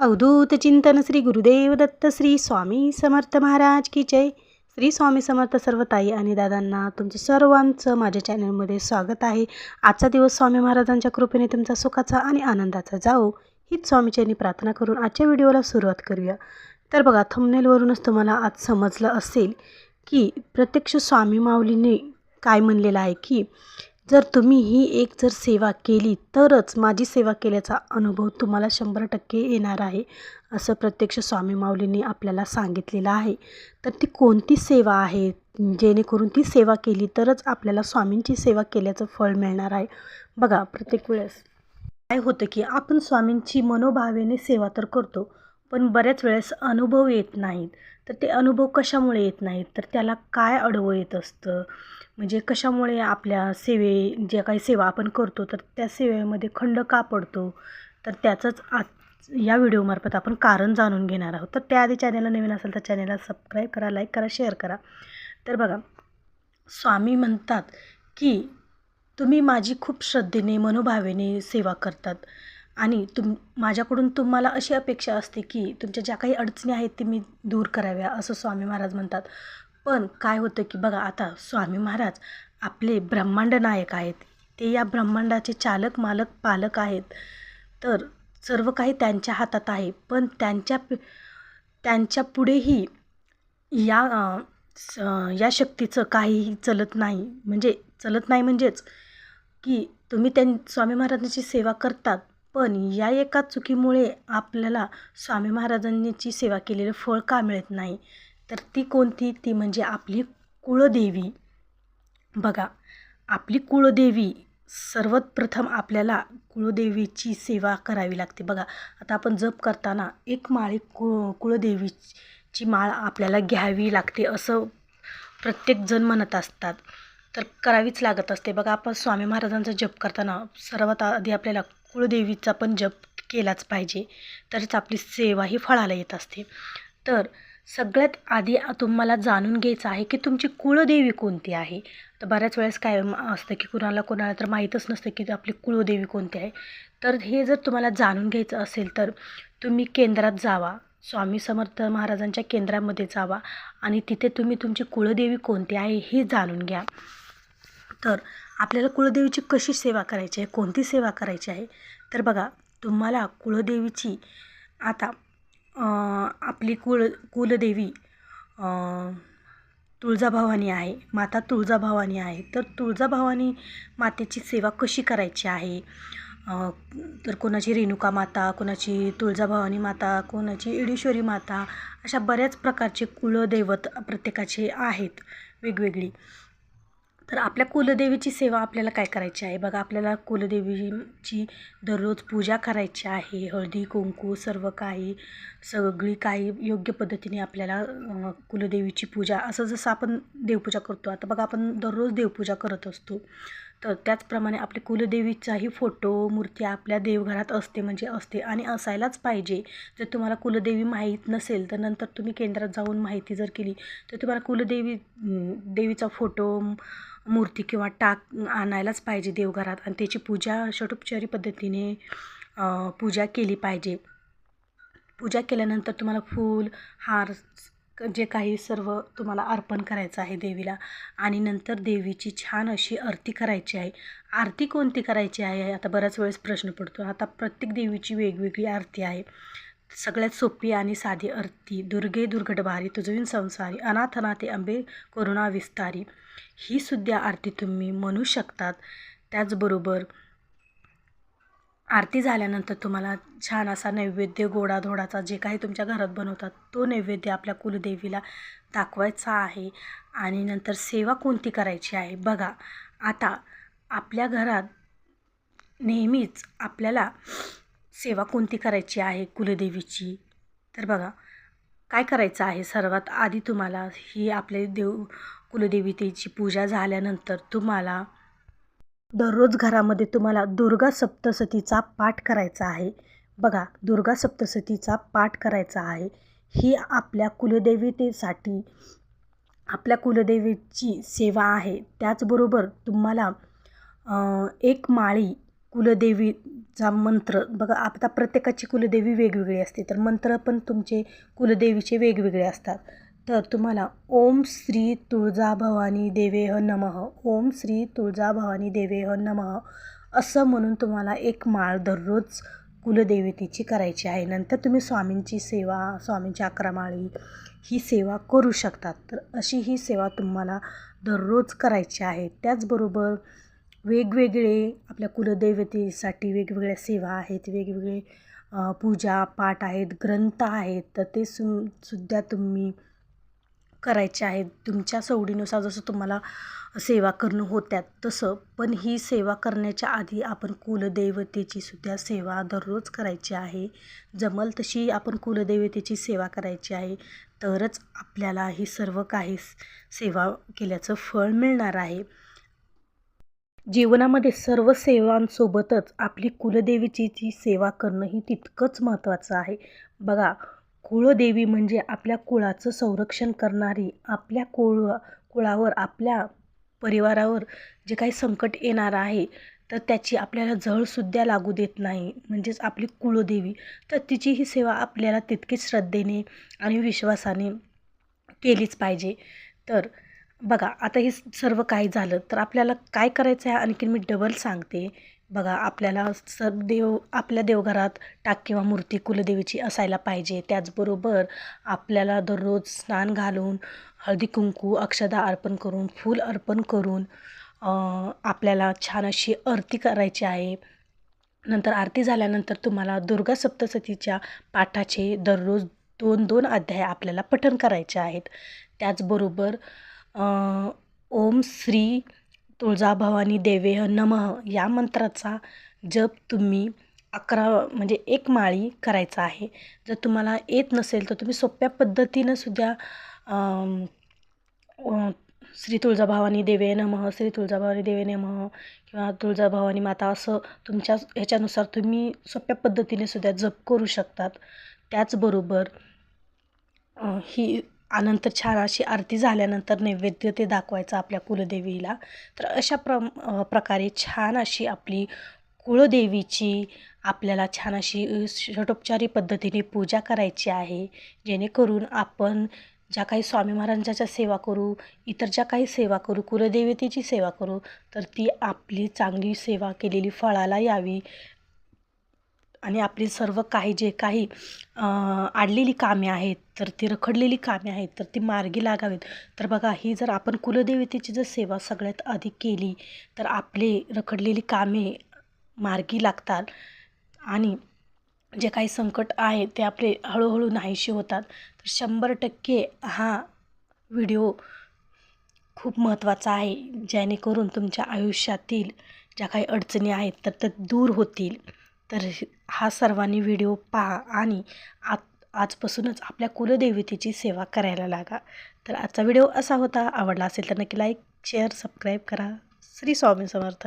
अवधूत चिंतन श्री गुरुदेव दत्त श्री स्वामी समर्थ महाराज की जय. श्री स्वामी समर्थ सर्व ताई आणि दादांना तुमचं सर्वांचं माझ्या चॅनलमध्ये स्वागत आहे. आजचा दिवस स्वामी महाराजांच्या कृपेने तुमचा सुखाचा आणि आनंदाचा जाओ हीच स्वामीच्यांनी प्रार्थना करून आजच्या व्हिडिओला सुरुवात करूया. तर बघा थंबनेलवरूनच तुम्हाला आज समजलं असेल की प्रत्यक्ष स्वामी माऊलीने काय म्हणलेलं आहे की जर तुम्ही ही एक जर सेवा केली तरच माझी सेवा केल्याचा अनुभव तुम्हाला शंभर टक्के येणार आहे असं प्रत्यक्ष स्वामी माऊलींनी आपल्याला सांगितलेलं आहे. तर ती कोणती सेवा आहे? जेणेकरून ती सेवा केली तरच आपल्याला स्वामींची सेवा केल्याचं फळ मिळणार आहे. बघा प्रत्येक वेळेस काय होतं की आपण स्वामींची मनोभावेने सेवा तर करतो पण बऱ्याच वेळेस अनुभव येत नाहीत. तर ते अनुभव कशामुळे येत नाहीत? तर त्याला काय अडवं येत असतं? म्हणजे कशामुळे आपल्या सेवे ज्या काही सेवा आपण करतो तर त्या सेवेमध्ये खंड का पडतो? तर त्याचंच आज या व्हिडिओमार्फत आपण कारण जाणून घेणार आहोत. तर त्याआधी चॅनलला नवीन असेल तर चॅनलला सबस्क्राईब करा लाईक करा शेअर करा. तर बघा स्वामी म्हणतात की तुम्ही माझी खूप श्रद्धेने मनोभावेने सेवा करतात. आणि तुम माझ्याकडून तुम्हाला अशी अपेक्षा असते की तुमच्या ज्या काही अडचणी आहेत ते मी दूर कराव्या असं स्वामी महाराज म्हणतात. पण काय होतं की बघा आता स्वामी महाराज आपले ब्रह्मांड नायक आहेत. ते या ब्रह्मांडाचे चालक मालक पालक आहेत. तर सर्व काही त्यांच्या हातात आहे. पण त्यांच्या त्यांच्या पुढेही या या शक्तीचं काहीही चलत नाही. म्हणजे चलत नाही म्हणजेच की तुम्ही त्यां स्वामी महाराजांची सेवा करतात. पण या एका चुकीमुळे आपल्याला स्वामी महाराजांची सेवा केलेलं फळ का मिळत नाही? तर ती कोणती? ती म्हणजे आपली कुळदेवी. बघा आपली कुळदेवी सर्वात प्रथम आपल्याला कुळदेवीची सेवा करावी लागते. बघा आता आपण जप करताना एक माळी कु कुळदेवीची माळ आपल्याला घ्यावी लागते असं प्रत्येकजण म्हणत असतात. तर करावीच लागत असते. बघा आपण स्वामी महाराजांचा जप करताना सर्वात आधी आपल्याला कुळदेवीचा पण जप केलाच पाहिजे. तरच आपली सेवा ही फळाला येत असते. तर सगळ्यात आधी तुम्हाला जाणून घ्यायचं आहे की तुमची कुळदेवी कोणती आहे? तर बऱ्याच वेळेस काय असतं की कुणाला कोणाला तर माहीतच नसतं की आपली कुळदेवी कोणती आहे. तर हे जर तुम्हाला जाणून घ्यायचं असेल तर तुम्ही केंद्रात जावा. स्वामी समर्थ महाराजांच्या केंद्रामध्ये जावा आणि तिथे तुम्ही तुमची कुळदेवी कोणती आहे हे जाणून घ्या. तर आपल्याला कुळदेवीची कशी सेवा करायची आहे? कोणती सेवा करायची आहे? तर बघा तुम्हाला कुळदेवीची आता आपली कुळ कुलदेवी तुळजाभवानी आहे माता तुळजाभवानी आहे. तर तुळजाभवानी मातेची सेवा कशी करायची आहे? तर कोणाची रेणुका माता कोणाची तुळजाभवानी माता कोणाची इडेश्वरी माता अशा बऱ्याच प्रकारचे कुलदैवत प्रत्येकाचे आहेत वेगवेगळी. तर आपल्या कुलदेवीची सेवा आपल्याला काय करायची आहे? बघा आपल्याला कुलदेवीची दररोज पूजा करायची आहे. हळदी कुंकू सर्व काही सगळी काही योग्य पद्धतीने आपल्याला कुलदेवीची पूजा असं जसं आपण देवपूजा करतो. आता बघा आपण दररोज देवपूजा करत असतो. तर त्याचप्रमाणे आपल्या कुलदेवीचाही फोटो मूर्ती आपल्या देवघरात असते म्हणजे असते आणि असायलाच पाहिजे. जर तुम्हाला कुलदेवी माहीत नसेल तर नंतर तुम्ही केंद्रात जाऊन माहिती जर केली तर तुम्हाला कुलदेवी देवीचा फोटो मूर्ती किंवा टाक आणायलाच पाहिजे देवघरात आणि त्याची पूजा षटोपचारी पद्धतीने पूजा केली पाहिजे. पूजा केल्यानंतर तुम्हाला फूल हार जे काही सर्व तुम्हाला अर्पण करायचं आहे देवीला आणि नंतर देवीची छान अशी आरती करायची आहे. आरती कोणती करायची आहे? आता बऱ्याच वेळेस प्रश्न पडतो. आता प्रत्येक देवीची वेगवेगळी आरती आहे. सगळ्यात सोपी आणि साधी आरती दुर्गे दुर्घटभारी तुझवीन संसारी अनाथनाथे अंबे करुणा विस्तारी. ही सुद्धा आरती तुम्ही म्हणू शकतात. त्याचबरोबर आरती झाल्यानंतर तुम्हाला छान असा नैवेद्य गोडाधोडाचा जे काही तुमच्या घरात बनवतात तो नैवेद्य आपल्या कुलदेवीला दाखवायचा आहे आणि नंतर सेवा कोणती करायची आहे? बघा आता आपल्या घरात नेहमीच आपल्याला सेवा कोणती करायची आहे कुलदेवीची? तर बघा काय करायचं आहे? सर्वात आधी तुम्हाला ही आपले देव कुलदेवीतेची पूजा झाल्यानंतर तुम्हाला दररोज घरामध्ये तुम्हाला दुर्गा सप्तसतीचा पाठ करायचा आहे. बघा दुर्गा सप्तसतीचा पाठ करायचा आहे. ही आपल्या कुलदेवतेसाठी आपल्या कुलदेवीची सेवा आहे. त्याचबरोबर तुम्हाला एक माळी कुलदेवीचा मंत्र बघा आता प्रत्येकाची कुलदेवी वेगवेगळी असते तर मंत्र पण तुमचे कुलदेवीचे वेगवेगळे असतात. तर तुम्हाला ओम श्री तुळजाभवानी देवेह नमः ओम श्री तुळजाभवानी देवेह नमः असं म्हणून तुम्हाला एक माळ दररोज कुलदेवतेची करायची आहे. नंतर तुम्ही स्वामींची सेवा स्वामींची अकरामाळी ही सेवा करू शकतात. तर अशी ही सेवा तुम्हाला दररोज करायची आहे. त्याचबरोबर वेगवेगळे आपल्या कुलदैवतेसाठी वेगवेगळ्या सेवा आहेत वेगवेगळे पूजा पाठ आहेत ग्रंथ आहेत तर ते सु सुद्धा तुम्ही करायचे आहेत. तुमच्या सवडीनुसार जसं तुम्हाला सेवा करणं होत्यात तसं. पण ही सेवा करण्याच्या आधी आपण कुलदैवतेची सुद्धा सेवा दररोज करायची आहे. जमल तशी आपण कुलदैवतेची सेवा करायची आहे. तरच आपल्याला ही सर्व काही सेवा केल्याचं फळ मिळणार आहे. जीवनामध्ये सर्व सेवांसोबतच आपली कुलदेवीची सेवा करणं ही तितकंच महत्त्वाचं आहे. बघा कुळदेवी म्हणजे आपल्या कुळाचं संरक्षण करणारी आपल्या कुळ कुळावर आपल्या परिवारावर जे काही संकट येणार आहे तर त्याची आपल्याला झळसुद्धा लागू देत नाही. म्हणजेच आपली कुळदेवी. तर तिची ही सेवा आपल्याला तितकीच श्रद्धेने आणि विश्वासाने केलीच पाहिजे. तर बघा आता हे सर्व काही झालं तर आपल्याला काय करायचं आहे आणखीन मी डबल सांगते. बघा आपल्याला स देव आपल्या देवघरात टाक किंवा मूर्ती कुलदेवीची असायला पाहिजे. त्याचबरोबर आपल्याला दररोज स्नान घालून हळदी कुंकू अक्षदा अर्पण करून फूल अर्पण करून आपल्याला छान अशी आरती करायची आहे. नंतर आरती झाल्यानंतर तुम्हाला दुर्गा सप्तशतीच्या पाठाचे दररोज दोन दोन अध्याय आपल्याला पठण करायचे आहेत. त्याचबरोबर ओम श्री तुळजाभवानी देवेह नमः या मंत्राचा जप तुम्ही अकरा म्हणजे एक माळी करायचा आहे. जर तुम्हाला येत नसेल तर तुम्ही सोप्या पद्धतीनं सुद्धा श्री तुळजाभवानी देवे नमः श्री तुळजाभवानी देवे नमः किंवा तुळजाभवानी माता असं तुमच्या ह्याच्यानुसार तुम्ही सोप्या पद्धतीने सुद्धा जप करू शकतात. त्याचबरोबर ही आनंतर छान अशी आरती झाल्यानंतर नैवेद्य ते दाखवायचं आपल्या कुलदेवीला. तर अशा प्र प्रकारे छान अशी आपली कुळदेवीची आपल्याला छान अशी षटोपचारी पद्धतीने पूजा करायची आहे. जेणेकरून आपण ज्या काही स्वामी महाराजांच्या सेवा करू इतर ज्या काही सेवा करू कुलदेवतेची सेवा करू तर ती आपली चांगली सेवा केलेली फळाला यावी. आणि आपली सर्व काही जे काही आडलेली कामे आहेत तर ती रखडलेली कामे आहेत तर ती मार्गी लागावीत. तर बघा ही जर आपण कुलदेवतेची जर सेवा सगळ्यात आधी केली तर आपले रखडलेली कामे मार्गी लागतात आणि जे काही संकट आहे ते आपले हळूहळू नाहीशी होतात. तर शंभर टक्के हा व्हिडिओ खूप महत्त्वाचा आहे जेणेकरून तुमच्या आयुष्यातील ज्या काही अडचणी आहेत तर त्या दूर होतील. तर हा सर्वांनी व्हिडिओ पहा आणि आ आजपासूनच आपल्या कुलदेवतेची सेवा करायला लागा. तर आजचा व्हिडिओ असा होता. आवडला असेल तर नक्की लाईक शेअर सबस्क्राईब करा. श्री स्वामी समर्थ.